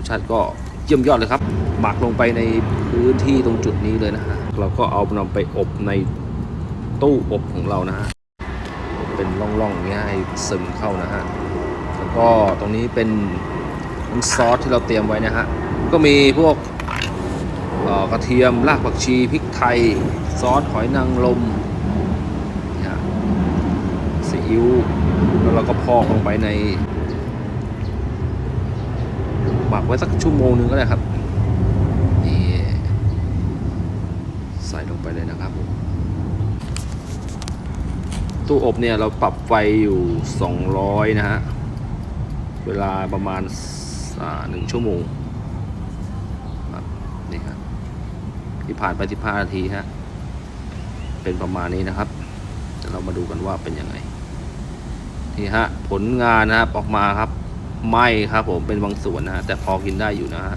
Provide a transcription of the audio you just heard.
สชาติก็เยี่ยมยอดเลยครับ หมักลงไปในพื้นที่ตรงจุดนี้เลยนะฮะเราก็เอานำไปอบในตู้อบของเรานะฮะเป็นร่องๆอย่างเงี้ยให้ซึมเข้านะฮะแล้วก็ตรงนี้เป็นซอสที่เราเตรียมไว้นะฮะก็มีพวกกระเทียมรากผักชีพริกไทย ซอสหอยนางรมนี่ฮะซีอิ๊วแล้วเราก็พอกลงไปใน กไว้สักชั่วโมงนึงก็ได้ครับนี่ใส่ลงไปเลยนะครับผมตู้อบเนี่ยเราปรับไฟอยู่ 200 นะฮะ เวลาประมาณหนึ่งชั่วโมงครับนี่ครับที่ผ่านไป15นาทีฮะเป็นประมาณนี้นะครับเดี๋ยวเรามาดูกันว่าเป็นยังไงนี่ฮะผลงานนะครับออกมาครับ ไม่ครับผมเป็นบางส่วนนะฮะแต่พอกินได้อยู่นะฮะ